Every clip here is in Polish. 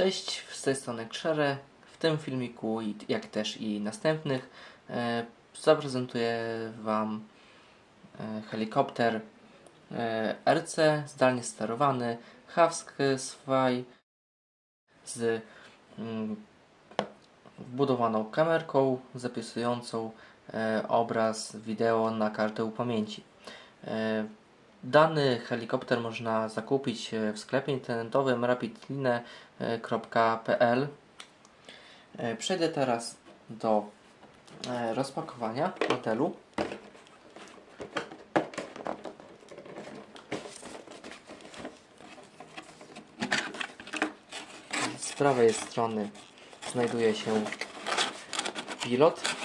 Cześć, z tej strony. W tym filmiku, jak też i następnych, e, zaprezentuję Wam e, helikopter e, RC zdalnie sterowany Havsky z mm, wbudowaną kamerką zapisującą obraz wideo na kartę pamięci. Dany helikopter można zakupić e, w sklepie internetowym rapidline.pl. E, Przejdę teraz do e, rozpakowania modelu. Z prawej strony znajduje się pilot.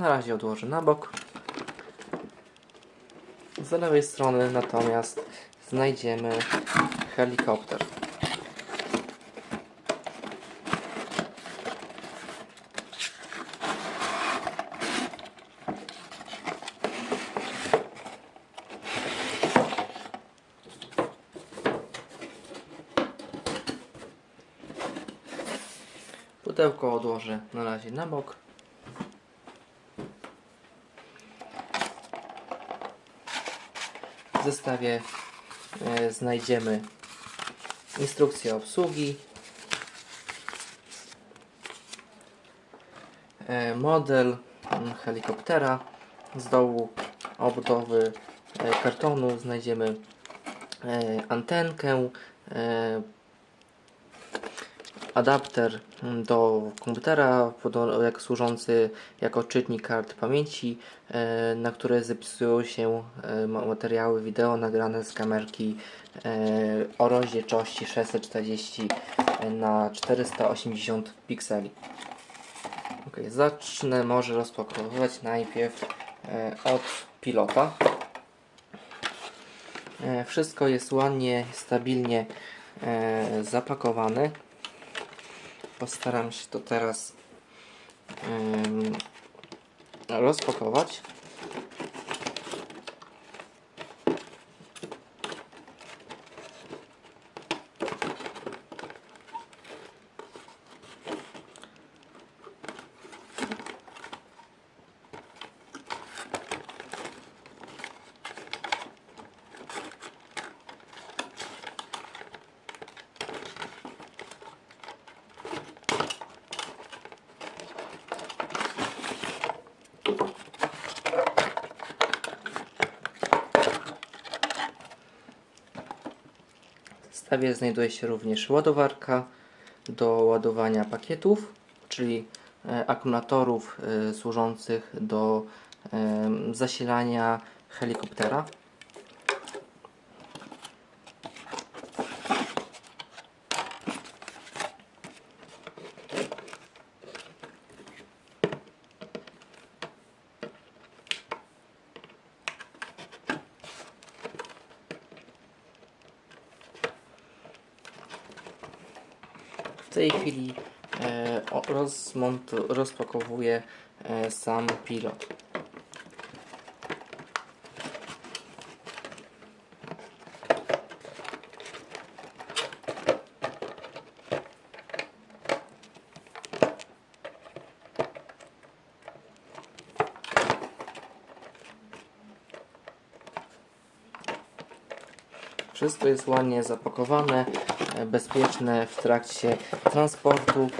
Na razie odłożę na bok. Z lewej strony natomiast znajdziemy helikopter. Pudełko odłożę na razie na bok. W zestawie e, znajdziemy instrukcję obsługi, e, model helikoptera, z dołu obudowy e, kartonu. Znajdziemy antenkę, adapter mm, do komputera, jak służący jako czytnik kart pamięci, e, na które zapisują się e, ma- materiały wideo nagrane z kamerki e, o rozdzielczości 640 na 480 pikseli. Ok, zacznę może rozpakowywać najpierw od pilota. Wszystko jest ładnie, stabilnie zapakowane. Postaram się to teraz rozpakować. Zestawie znajduje się również ładowarka do ładowania pakietów, czyli e, akumulatorów e, służących do em, zasilania helikoptera. W tej chwili e, rozmontu, rozpakowuję e, sam pilot. Wszystko jest ładnie zapakowane, e, bezpieczne w trakcie transportu.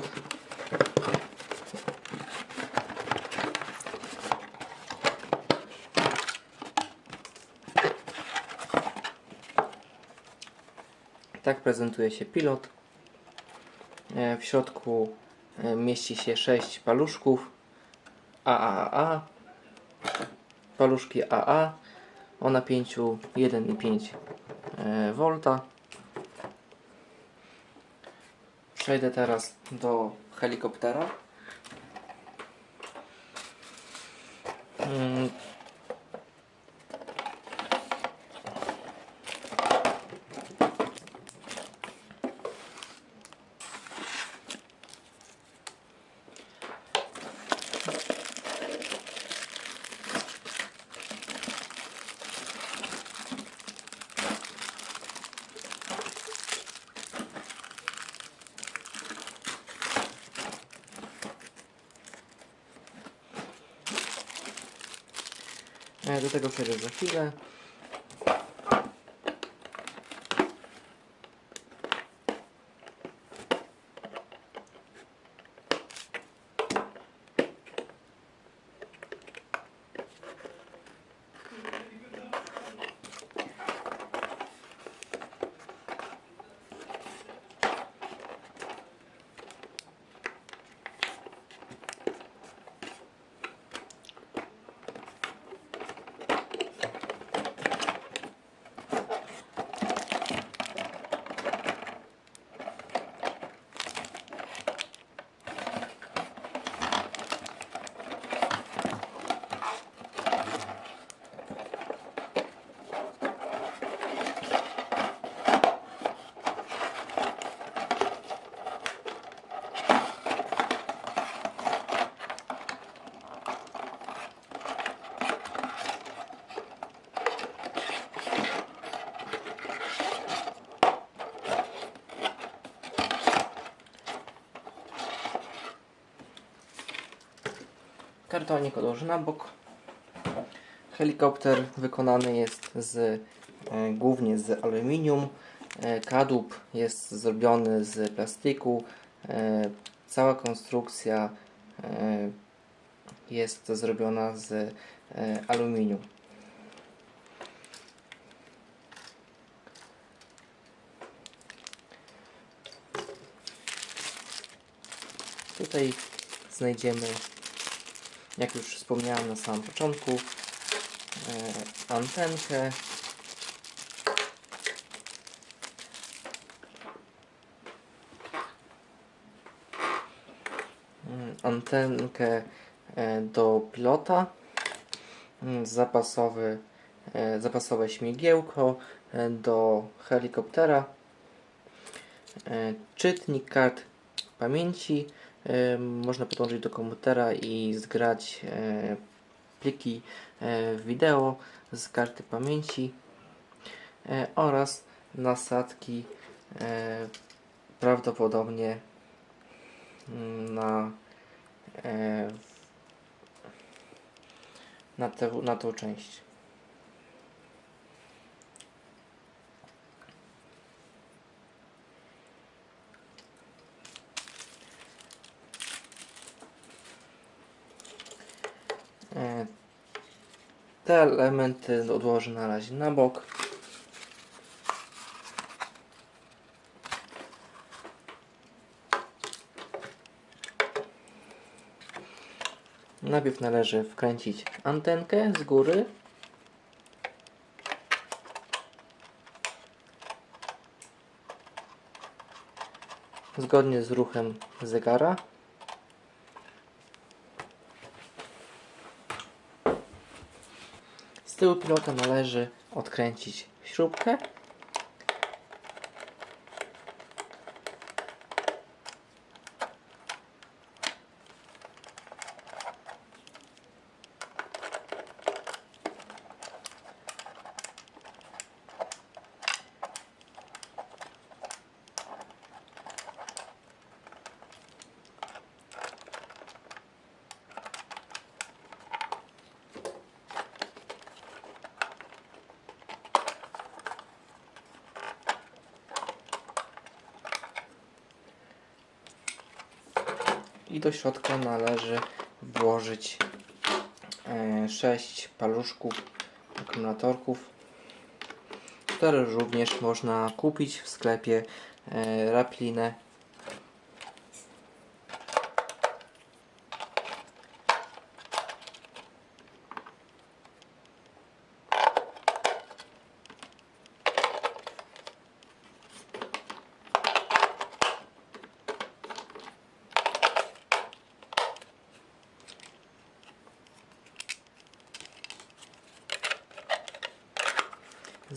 Tak prezentuje się pilot. E, W środku e, mieści się 6 paluszków AAA, paluszki AA o napięciu 1,5 e, V. Przejdę teraz do helikoptera. Do tego przejdę za chwilę. Kartonik odłożę na bok. Helikopter wykonany jest z, e, głównie z aluminium. E, kadłub jest zrobiony z plastiku. E, cała konstrukcja jest zrobiona z aluminium. Tutaj znajdziemy jak już wspomniałem na samym początku, e, antenkę. Mm, Antenkę e, do pilota, mm, zapasowy, e, zapasowe śmigiełko do helikoptera, czytnik kart pamięci, można podłączyć do komputera i zgrać e, pliki e, wideo z karty pamięci e, oraz nasadki prawdopodobnie mm, na na, tę, na tą część. Te elementy odłożę na razie na bok. Najpierw należy wkręcić antenkę z góry. Zgodnie z ruchem zegara. Tyłu pilota należy odkręcić śrubkę. I do środka należy włożyć 6 paluszków akumulatorków, które również można kupić w sklepie e,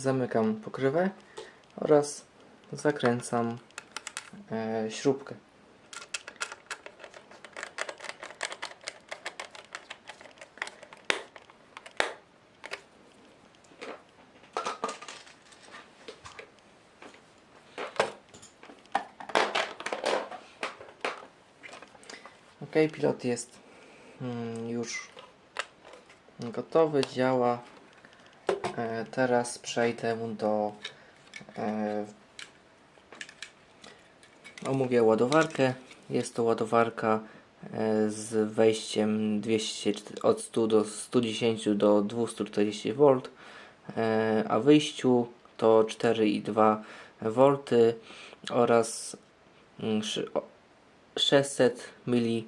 Zamykam pokrywę oraz zakręcam e, śrubkę. Ok, pilot jest mm, już gotowy, działa. E, teraz przejdę do e, omówię ładowarkę. Jest to ładowarka e, z wejściem 200, od 100 do 110 do 240 V, a wyjściu to 4,2 V oraz mm, szy- o- 600 mA.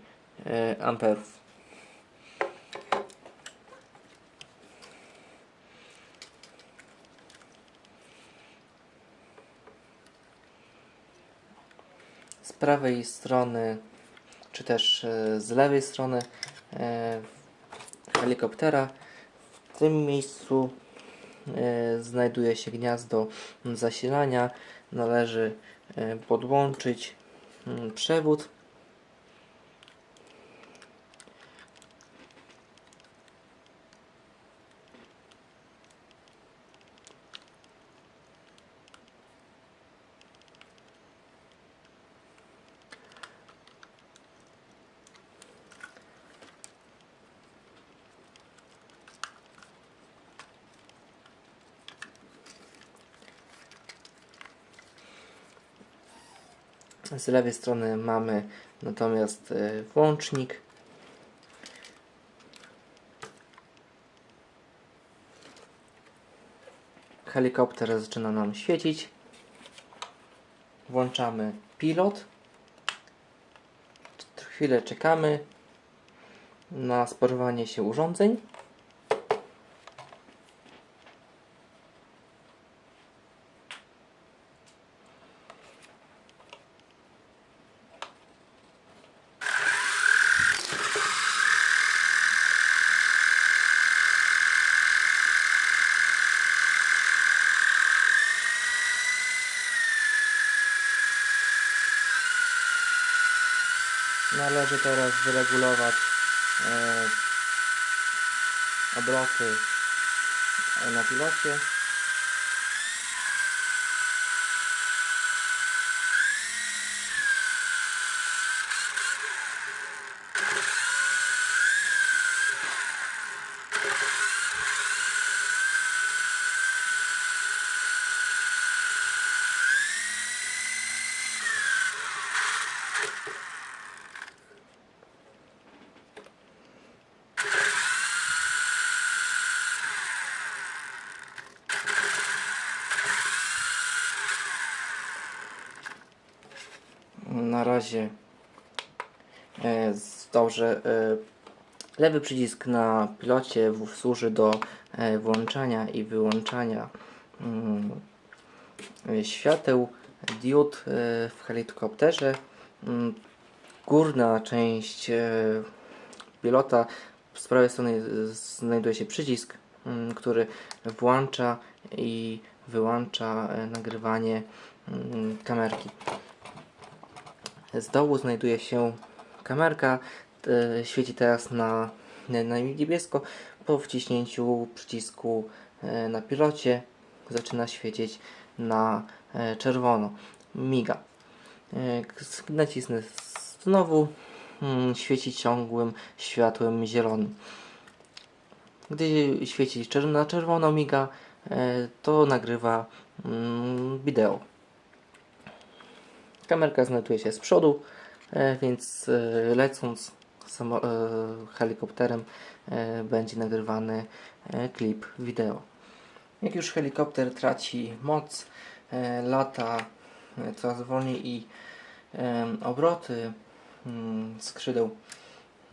Prawej strony, czy też e, z lewej strony e, helikoptera w tym miejscu e, znajduje się gniazdo zasilania. Należy podłączyć mm, przewód. Z lewej strony mamy natomiast e, włącznik. Helikopter zaczyna nam świecić. Włączamy pilot. Chwilę czekamy na sparowanie się urządzeń. Należy teraz wyregulować e, obroty na pilocie. Razie dobrze. E, lewy przycisk na pilocie służy do e, włączania i wyłączania mm, świateł, diod e, w helikopterze. Mm, Górna część pilota z prawej strony znajduje się przycisk, mm, który włącza i wyłącza nagrywanie kamerki. Z dołu znajduje się kamerka. e, Świeci teraz na, na niebiesko. Po wciśnięciu przycisku e, na pilocie zaczyna świecić na e, czerwono. Miga. Nacisnę znowu. mm, Świeci ciągłym światłem zielonym. Gdy świeci na czerwono miga, to nagrywa mm, wideo. Kamerka znajduje się z przodu, e, więc e, lecąc e, helikopterem będzie nagrywany klip wideo. Jak już helikopter traci moc, lata coraz wolniej i obroty mm, skrzydeł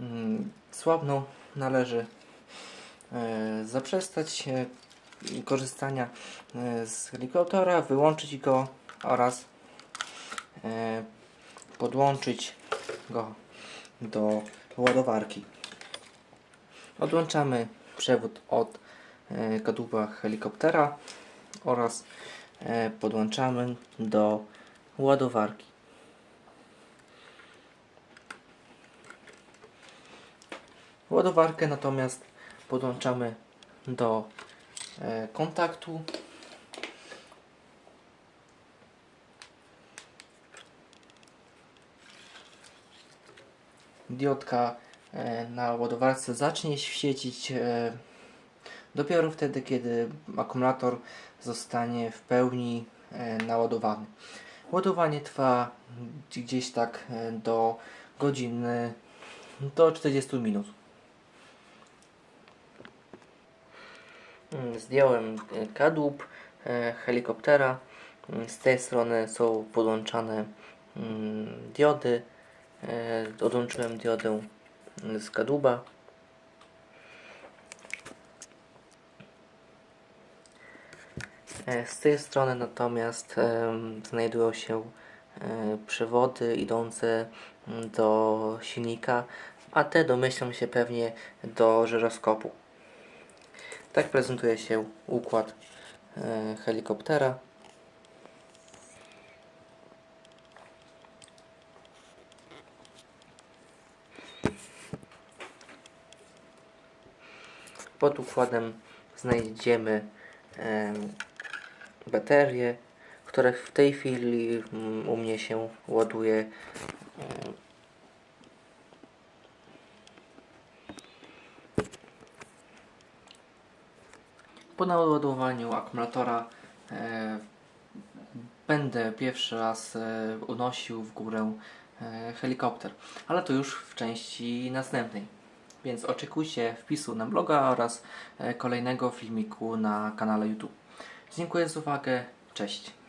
mm, słabną, należy zaprzestać korzystania z helikoptera, wyłączyć go oraz podłączyć go do ładowarki. Odłączamy przewód od e, kadłuba helikoptera oraz e, podłączamy do ładowarki. Ładowarkę natomiast podłączamy do e, kontaktu diodka e, na ładowarce zacznie świecić e, dopiero wtedy, kiedy akumulator zostanie w pełni e, naładowany. Ładowanie trwa gdzieś tak do godziny, do 40 minut. Mm, Zdjąłem kadłub helikoptera. Mm, Z tej strony są podłączane mm, diody. E, Odłączyłem diodę z kadłuba. E, Z tej strony natomiast em, znajdują się e, przewody idące mm, do silnika, a te domyślam się pewnie do żyroskopu. Tak prezentuje się układ e, helikoptera. Pod układem znajdziemy em, baterie, które w tej chwili mm, u mnie się ładuje. Po naładowaniu akumulatora e, będę pierwszy raz e, unosił w górę e, helikopter, ale to już w części następnej. Więc oczekujcie wpisu na bloga oraz e, kolejnego filmiku na kanale YouTube. Dziękuję za uwagę. Cześć.